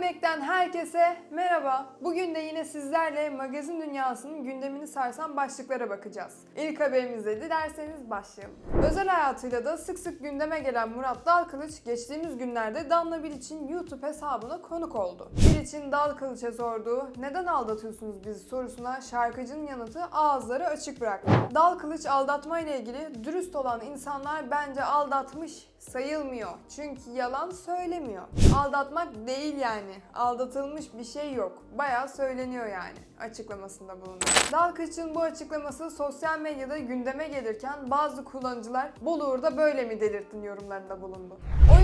Gömlekten herkese merhaba. Bugün de yine sizlerle magazin dünyasının gündemini sarsan başlıklara bakacağız. İlk haberimizle dilerseniz başlayalım. Özel hayatıyla da sık sık gündeme gelen Murat Dalkılıç geçtiğimiz günlerde Danla Bilic'in YouTube hesabına konuk oldu. Bilic'in Dalkılıç'a sorduğu neden aldatıyorsunuz bizi sorusuna şarkıcının yanıtı ağızları açık bıraktı. Dalkılıç aldatma ile ilgili dürüst olan insanlar bence aldatmış sayılmıyor. Çünkü yalan söylemiyor. Aldatmak değil yani. Aldatılmış bir şey yok. Bayağı söyleniyor yani açıklamasında bulundu. Dalkılıç'ın bu açıklaması sosyal medyada gündeme gelirken bazı kullanıcılar Boluğur'da böyle mi delirttin yorumlarında bulundu.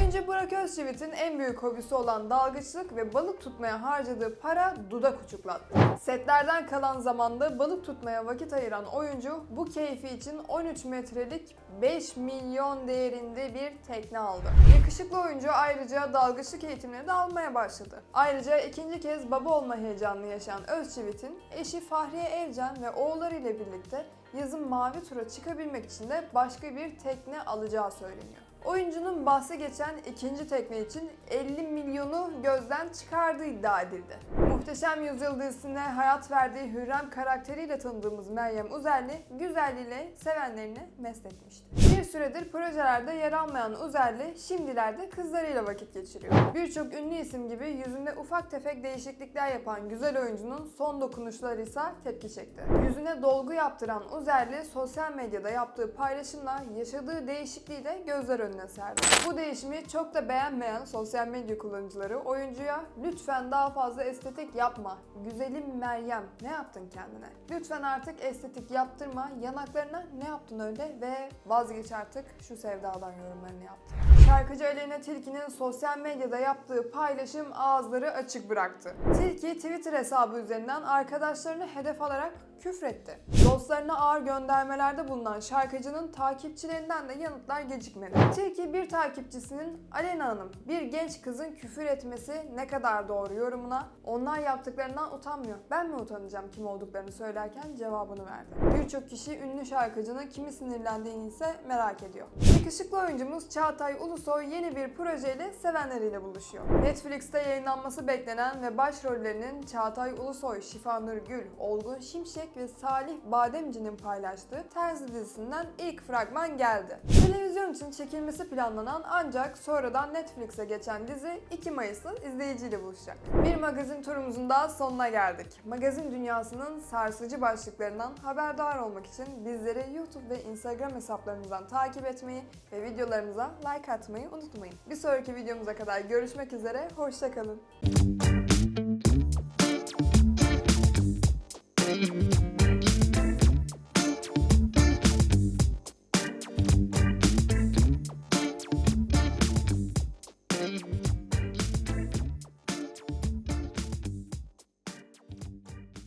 Oyuncu Burak Özçivit'in en büyük hobisi olan dalgıçlık ve balık tutmaya harcadığı para dudak uçuklattı. Setlerden kalan zamanda balık tutmaya vakit ayıran oyuncu bu keyfi için 13 metrelik 5 milyon değerinde bir tekne aldı. Yakışıklı oyuncu ayrıca dalgıçlık eğitimleri de almaya başladı. Ayrıca ikinci kez baba olma heyecanını yaşayan Özçivit'in eşi Fahriye Evcen ve oğulları ile birlikte yazın mavi tura çıkabilmek için de başka bir tekne alacağı söyleniyor. Oyuncunun bahsi geçen ikinci tekne için 50 milyonu gözden çıkardığı iddia edildi. Muhteşem Yüzyıl dizisine hayat verdiği Hürrem karakteriyle tanıdığımız Meryem Uzerli, güzelliğiyle sevenlerini mest etmişti. Bir süredir projelerde yer almayan Uzerli, şimdilerde kızlarıyla vakit geçiriyor. Birçok ünlü isim gibi yüzünde ufak tefek değişiklikler yapan güzel oyuncunun son dokunuşları ise tepki çekti. Yüzüne dolgu yaptıran Uzerli, sosyal medyada yaptığı paylaşımla yaşadığı değişikliği de gözler önüne serdi. Bu değişimi çok da beğenmeyen sosyal medya kullanıcıları oyuncuya lütfen daha fazla estetik yapma. Güzelim Meryem ne yaptın kendine? Lütfen artık estetik yaptırma. Yanaklarına ne yaptın öyle ve vazgeç artık şu sevdadan yorumlarını yaptı. Şarkıcı Aleyna Tilki'nin sosyal medyada yaptığı paylaşım ağızları açık bıraktı. Tilki Twitter hesabı üzerinden arkadaşlarını hedef alarak küfretti. Dostlarına ağır göndermelerde bulunan şarkıcının takipçilerinden de yanıtlar gecikmedi. Tilki bir takipçisinin Alena Hanım bir genç kızın küfür etmesi ne kadar doğru yorumuna onlar yaptıklarından utanmıyor. Ben mi utanacağım kim olduklarını söylerken cevabını verdi. Birçok kişi ünlü şarkıcının kimi sinirlendiğini ise merak ediyor. Yakışıklı oyuncumuz Çağatay Ulusoy yeni bir projeyle sevenleriyle buluşuyor. Netflix'te yayınlanması beklenen ve başrollerinin Çağatay Ulusoy, Şifanur Gül, Olgun Şimşek ve Salih Bademci'nin paylaştığı Terzi dizisinden ilk fragman geldi. Televizyon için çekilmesi planlanan ancak sonradan Netflix'e geçen dizi 2 Mayıs'ta izleyiciyle buluşacak. Bir magazin turumuzun daha sonuna geldik. Magazin dünyasının sarsıcı başlıklarından haberdar olmak için bizleri YouTube ve Instagram hesaplarımızdan takip etmeyi ve videolarımıza like atmayı unutmayın. Bir sonraki videomuza kadar görüşmek üzere, hoşçakalın.